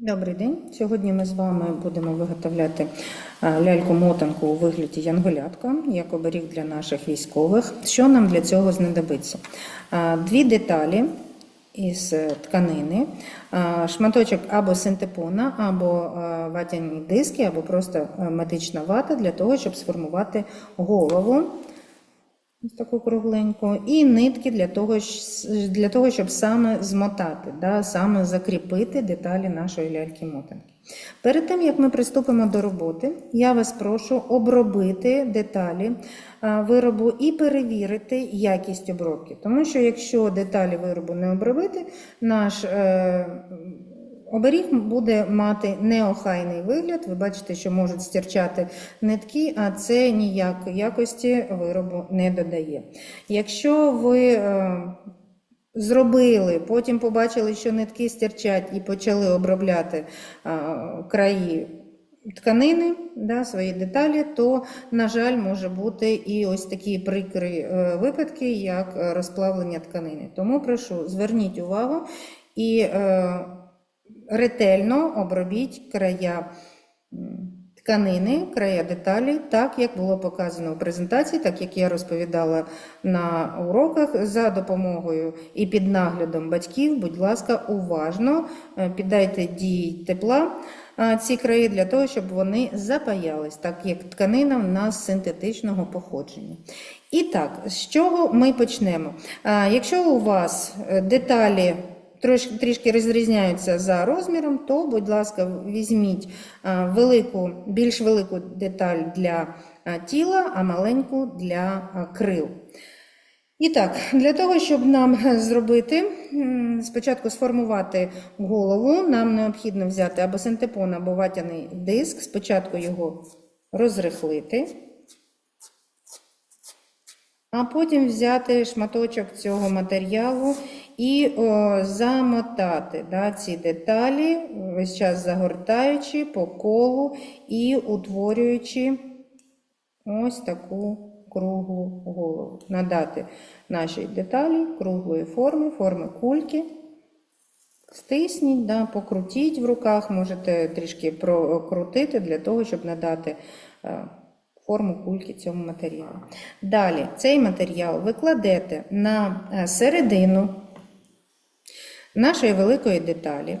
Добрий день. Сьогодні ми з вами будемо виготовляти е, ляльку-мотанку у вигляді янголятка, як оберіг для наших військових. Що нам для цього знадобиться? Е, Дві деталі із тканини, е, шматочок або синтепона, або ватяні диски, або просто медична вата для того, щоб сформувати голову. Ось таку кругленьку, і нитки для того, для того щоб саме змотати, да, саме закріпити деталі нашої ляльки-мотанки. Перед тим, як ми приступимо до роботи, я вас прошу обробити деталі виробу і перевірити якість обробки. Тому що якщо деталі виробу не обробити, наш е, Оберіг буде мати неохайний вигляд. Ви бачите, що можуть стирчати нитки, а це ніяк якості виробу не додає. Якщо ви е, зробили, потім побачили, що нитки стирчать і почали обробляти е, краї тканини, да, свої деталі, то, на жаль, може бути і ось такі прикрі е, випадки, як розплавлення тканини. Тому прошу, зверніть увагу і ретельно обробіть края тканини, края деталі, так як було показано в презентації, так як я розповідала на уроках за допомогою і під наглядом батьків. Будь ласка, уважно е, піддайте дії тепла ці краї для того, щоб вони запаялись, так як тканина в нас синтетичного походження. І так, з чого ми почнемо? Якщо у вас е, деталі трішки розрізняються за розміром, то, будь ласка, візьміть велику, більш велику деталь для тіла, а маленьку для крил. І так, для того, щоб нам зробити, спочатку сформувати голову, нам необхідно взяти або синтепон, або ватяний диск, спочатку його розрихлити, а потім взяти шматочок цього матеріалу і о, замотати да, ці деталі, весь час загортаючи по колу і утворюючи ось таку круглу голову. Надати нашій деталі круглої форми, форми кульки. Стисніть, да, покрутіть в руках, можете трішки прокрутити для того, щоб надати е, форму кульки цьому матеріалу. Далі цей матеріал ви кладете на е, середину нашої великої деталі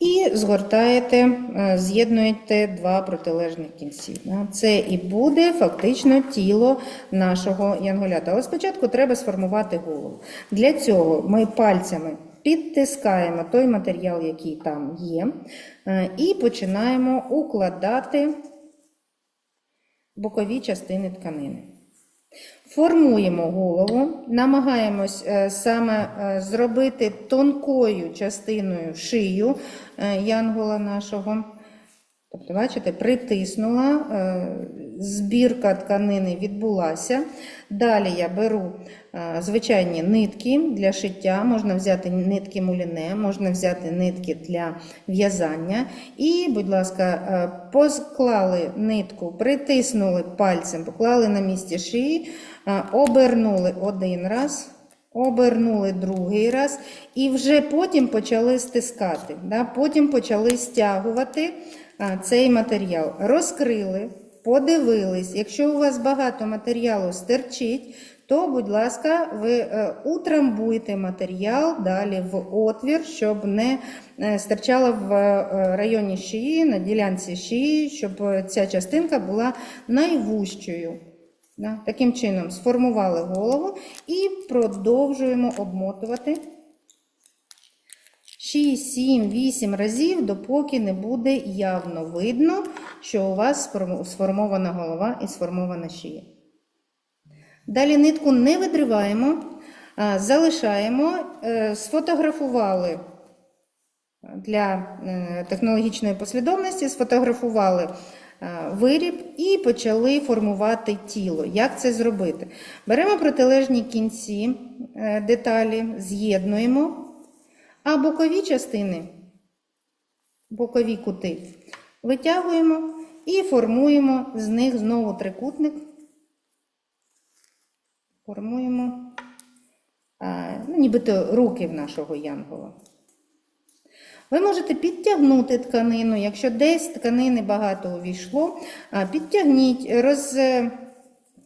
і згортаєте, е, з'єднуєте два протилежних кінці. Це і буде фактично тіло нашого янголята. Але спочатку треба сформувати голову. Для цього ми пальцями підтискаємо той матеріал, який там є, е, і починаємо укладати бокові частини тканини. Формуємо голову, намагаємось е, саме е, зробити тонкою частиною шию е, янгола нашого. Тобто, бачите, притиснула, е, збірка тканини відбулася. Далі я беру е, звичайні нитки для шиття, можна взяти нитки муліне, можна взяти нитки для в'язання. І, будь ласка, е, посклали нитку, притиснули пальцем, поклали на місці шиї, обернули один раз. Обернули другий раз і вже потім почали стискати. Потім почали стягувати цей матеріал. Розкрили, подивились. Якщо у вас багато матеріалу стерчить, то, будь ласка, ви е, утрамбуйте матеріал далі в отвір, щоб не е, стирчало в е, районі шиї, на ділянці шиї, щоб ця частинка була найвужчою. Таким чином сформували голову і продовжуємо обмотувати 6, 7, 8 разів, допоки не буде явно видно, що у вас сформована голова і сформована шия. Далі нитку не видриваємо, залишаємо, е, сфотографували для е, технологічної послідовності, сфотографували е, виріб і почали формувати тіло. Як це зробити? Беремо протилежні кінці деталі, з'єднуємо, а бокові частини, бокові кути витягуємо і формуємо з них знову трикутник. Формуємо ну, нібито руки в нашого янгола. Ви можете підтягнути тканину, якщо десь тканини багато увійшло, підтягніть,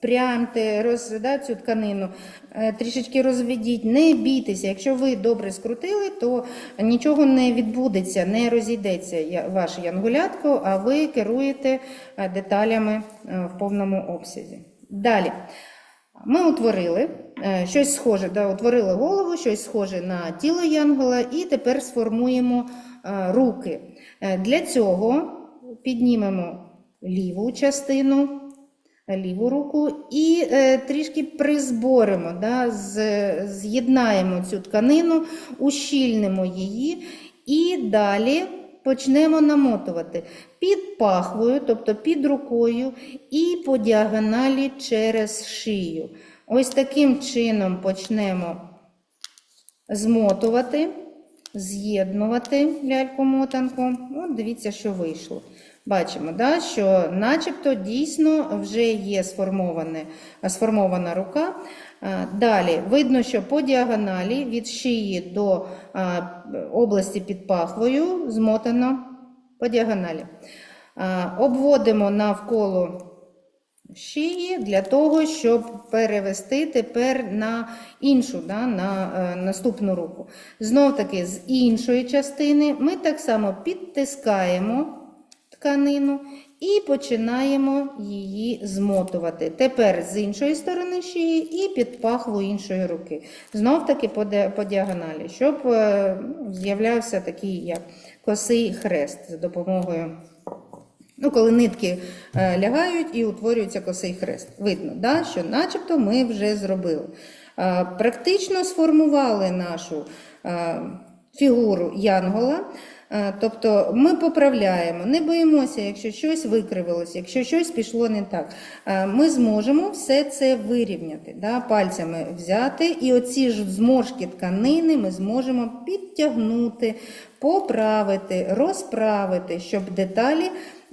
розпрямте роз, да, цю тканину, е, трішечки розведіть, не бійтеся. Якщо ви добре скрутили, то нічого не відбудеться, не розійдеться ваше янгулятко, а ви керуєте е, деталями е, в повному обсязі. Далі. Ми утворили щось схоже, да, утворили голову, щось схоже на тіло янгола, і тепер сформуємо руки. Для цього піднімемо ліву частину, ліву руку і е, трішки призборимо, да, з- з'єднаємо цю тканину, ущільнимо її і далі почнемо намотувати під пахвою, тобто під рукою, і по діагоналі через шию. Ось таким чином почнемо змотувати, з'єднувати ляльку-мотанку. От дивіться, що вийшло. Бачимо, да, що начебто дійсно вже є сформована рука. Далі видно, що по діагоналі від шиї до області під пахвою змотано по діагоналі. Обводимо навколо шиї для того, щоб перевести тепер на іншу, да, на е, наступну руку. Знов таки з іншої частини ми так само підтискаємо тканину і починаємо її змотувати. Тепер з іншої сторони шиї і під пахву іншої руки. Знов таки по, діагоналі, щоб е, з'являвся такий як косий хрест за допомогою. Ну, коли нитки е, лягають і утворюється косий хрест. Видно, да, що начебто ми вже зробили. Е, практично сформували нашу фігуру янгола. Е, Тобто ми поправляємо, не боїмося, якщо щось викривилось, якщо щось пішло не так. Е, Ми зможемо все це вирівняти, да, пальцями взяти, і оці ж зморшки тканини ми зможемо підтягнути, поправити, розправити, щоб деталі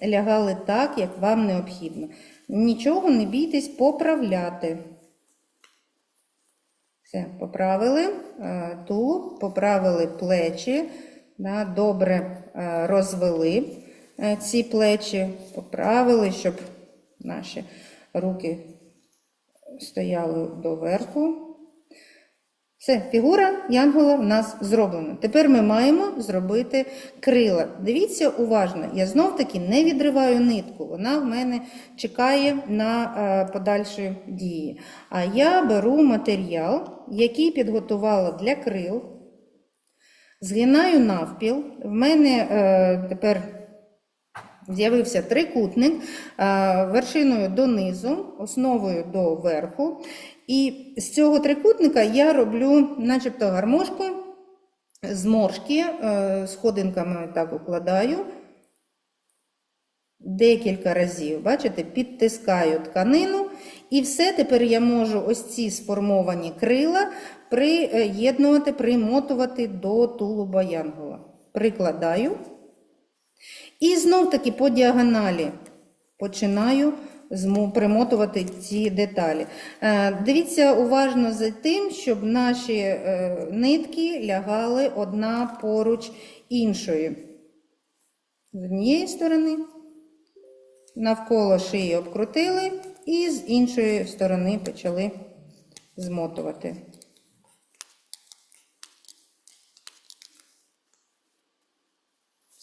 лягали так, як вам необхідно. Нічого не бійтесь поправляти. Все, поправили е, тулуб, поправили плечі, да, добре е, розвели е, ці плечі, поправили, щоб наші руки стояли доверху. Все, фігура янгола в нас зроблена. Тепер ми маємо зробити крила. Дивіться уважно, я знов таки не відриваю нитку, вона в мене чекає на е, подальші дії. А я беру матеріал, який підготувала для крил, згинаю навпіл. В мене е, тепер З'явився трикутник е, вершиною донизу, основою до верху. І з цього трикутника я роблю начебто гармошку, зморшки, е, сходинками так укладаю декілька разів. Бачите, підтискаю тканину. І все тепер я можу ось ці сформовані крила приєднувати, примотувати до тулуба янгола. Прикладаю. І знов таки по діагоналі починаю примотувати ці деталі. Е, Дивіться уважно за тим, щоб наші е, нитки лягали одна поруч іншої. З однієї сторони навколо шиї обкрутили, і з іншої сторони почали змотувати.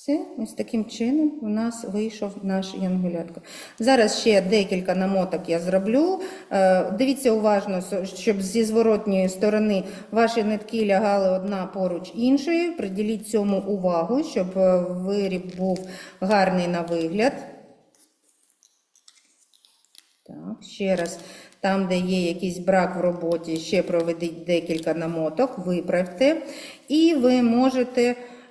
Все, ось таким чином у нас вийшов наш янгулятко. Зараз ще декілька намоток я зроблю. Е, Дивіться уважно, щоб зі зворотньої сторони ваші нитки лягали одна поруч іншої. Приділіть цьому увагу, щоб е, виріб був гарний на вигляд. Так, ще раз, там, де є якийсь брак в роботі, ще проведіть декілька намоток, виправте. І ви можете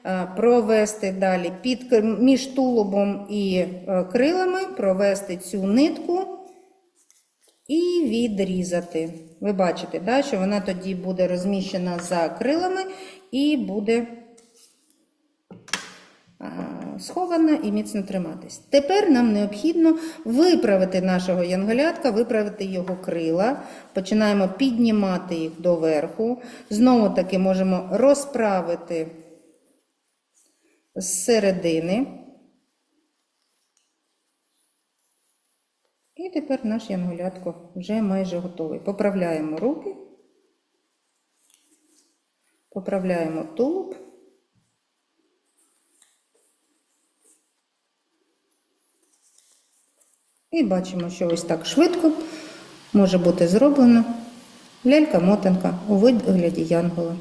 е, провести далі під, між тулубом і е, крилами, провести цю нитку і відрізати. Ви бачите, да, що вона тоді буде розміщена за крилами і буде а, схована і міцно триматись. Тепер нам необхідно виправити нашого янголятка, виправити його крила. Починаємо піднімати їх доверху. Знову таки можемо розправити з середини. І тепер наш янголятко вже майже готовий. Поправляємо руки, поправляємо тулуб. І бачимо, що ось так швидко може бути зроблено лялька-мотанка у вигляді янгола.